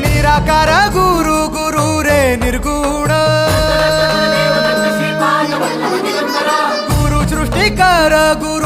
निराकार गुरु गुरु रे निर्गुण। गुरु सृष्टिकर गुरु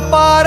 कर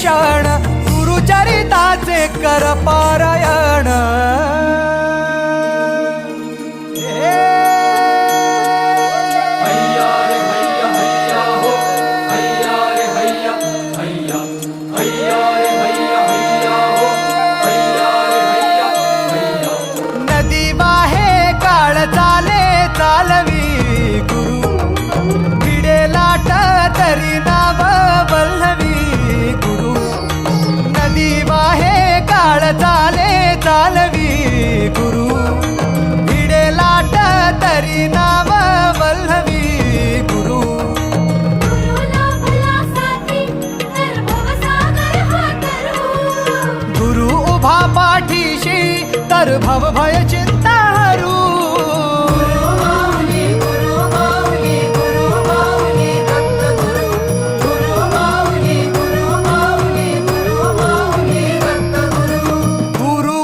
शिक्षण गुरुचरिताचे करपार तर भव भय चिंता हरू। गुरु